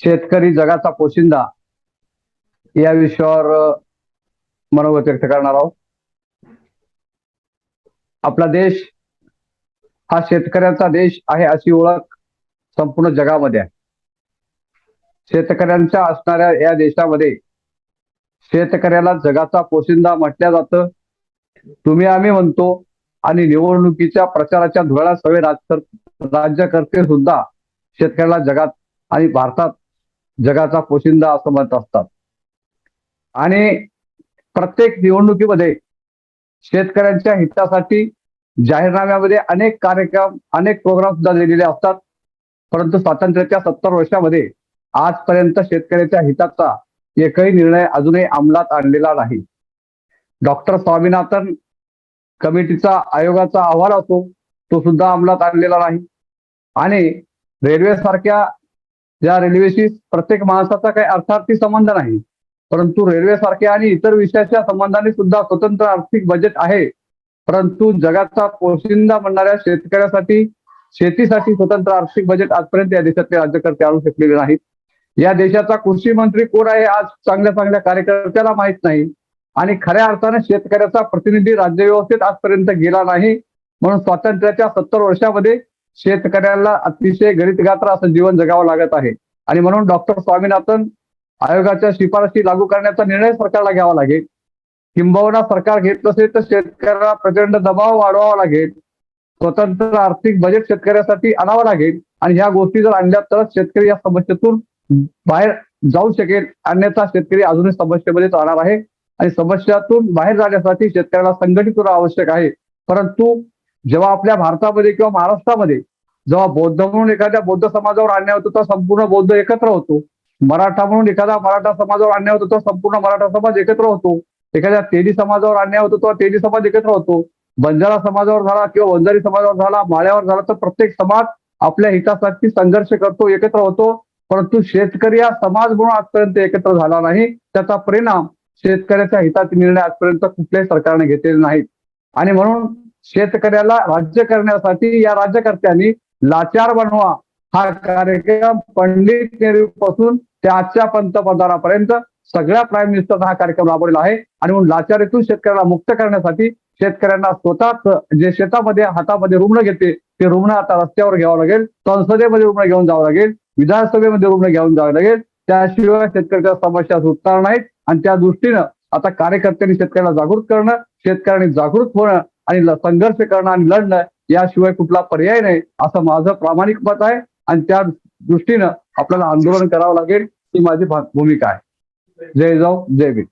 शेतकरी जगाचा पोशिंदा या विषयावर मनोगत व्यक्त करणार आहोत. आपला देश हा शेतकऱ्यांचा देश आहे अशी ओळख संपूर्ण जगामध्ये आहे. शेतकऱ्यांच्या असणाऱ्या या देशामध्ये शेतकऱ्याला जगाचा पोशिंदा म्हटलं जातं. तुम्ही आम्ही म्हणतो आणि निवडणुकीच्या प्रचाराच्या धुळ्याला सगळे राज्यकर्ते सुद्धा शेतकऱ्याला जगात आणि भारतात जगाचा पोशिंदा असं म्हणत असतात. आणि प्रत्येक निवडणुकीमध्ये शेतकऱ्यांच्या हितासाठी जाहीरनाम्यामध्ये अनेक कार्यक्रम अनेक प्रोग्राम सुद्धा दिलेले असतात. परंतु स्वातंत्र्याच्या सत्तर वर्षामध्ये आजपर्यंत शेतकऱ्याच्या हिताचा एकही निर्णय अजूनही अंमलात आणलेला नाही. डॉक्टर स्वामीनाथन कमिटीचा आयोगाचा अहवाल असो तो सुद्धा अंमलात आणलेला नाही. आणि रेल्वे सारख्या या रेल्वेशी प्रत्येक माणसाचा काही अर्थार्थी संबंध नाही परंतु रेल्वे सारख्या आणि इतर विषयाच्या संबंधाने सुद्धा स्वतंत्र आर्थिक बजेट आहे. परंतु जगाचा पोशिंदा म्हणणाऱ्या शेतकऱ्यासाठी शेतीसाठी स्वतंत्र आर्थिक बजेट आजपर्यंत या देशातले राज्यकर्ते आणू शकलेले नाहीत. या देशाचा कृषी मंत्री कोण आहे आज चांगल्या चांगल्या कार्यकर्त्याला माहीत नाही. आणि खऱ्या अर्थाने शेतकऱ्याचा प्रतिनिधी राज्य व्यवस्थेत आजपर्यंत गेला नाही. म्हणून स्वातंत्र्याच्या सत्तर वर्षामध्ये शेतकऱ्याला अतिशय गणित गात्र असं जीवन जगावं लागत आहे. आणि म्हणून डॉक्टर स्वामीनाथन आयोगाच्या शिफारशी लागू करण्याचा निर्णय सरकारला घ्यावा लागेल. किंबहुना सरकार घेत नसेल तर शेतकऱ्याला प्रचंड दबाव वाढवावा लागेल. स्वतंत्र आर्थिक बजेट शेतकऱ्यासाठी आणावं लागेल. आणि ह्या गोष्टी जर आणल्या तरच शेतकरी या समस्येतून बाहेर जाऊ शकेल अन्यथा शेतकरी अजूनही समस्येमध्ये राहणार आहे. आणि समस्यातून बाहेर जाण्यासाठी शेतकऱ्याला संघटित होणं आवश्यक आहे. परंतु जेव्हा आपल्या भारतामध्ये किंवा महाराष्ट्रामध्ये जेव्हा बौद्ध म्हणून एखाद्या बौद्ध समाजावर अन्याय होतो तेव्हा संपूर्ण बौद्ध एकत्र होतो. मराठा म्हणून एखादा मराठा समाजावर अन्याय होतो तेव्हा संपूर्ण मराठा समाज एकत्र होतो. एखाद्या तेली समाजावर अन्याय होतो तेव्हा तेली समाज एकत्र होतो. बंजारा समाजावर झाला किंवा वंजारी समाजावर झाला माळ्यावर झाला तर प्रत्येक समाज आपल्या हितासाठी संघर्ष करतो एकत्र होतो. परंतु शेतकरी हा समाज म्हणून आजपर्यंत एकत्र झाला नाही. त्याचा परिणाम शेतकऱ्याच्या हिताचे निर्णय आजपर्यंत कुठल्याही सरकारने घेतलेले नाहीत. आणि म्हणून शेतकऱ्याला राज्य करण्यासाठी या राज्यकर्त्यांनी लाचार बनवा हा कार्यक्रम पंडित नेहरू पासून ते आजच्या पंतप्रधानापर्यंत सगळ्या प्राईम मिनिस्टर हा कार्यक्रम राबवलेला आहे. आणि म्हणून लाचारीतून शेतकऱ्याला मुक्त करण्यासाठी शेतकऱ्यांना स्वतःच जे शेतामध्ये हातामध्ये रुग्ण घेते ते रुग्ण आता रस्त्यावर घ्यावं लागेल संसदेमध्ये रुग्ण घेऊन जावं लागेल. विधानसभेमध्ये रुग्ण घेऊन जावं लागेल त्याशिवाय शेतकऱ्याच्या समस्या सुटणार नाहीत आणि त्या दृष्टीनं आता कार्यकर्त्यांनी शेतकऱ्याला जागृत करणं शेतकऱ्यांनी जागृत होणं आणि संघर्ष करणं आणि लढणं याशिवाय कुठला पर्याय नाही असं माझं प्रामाणिक मत आहे. आणि त्या दृष्टीनं आपल्याला आंदोलन करावं लागेल ही माझी भूमिका आहे. जय जाऊ जय भीम.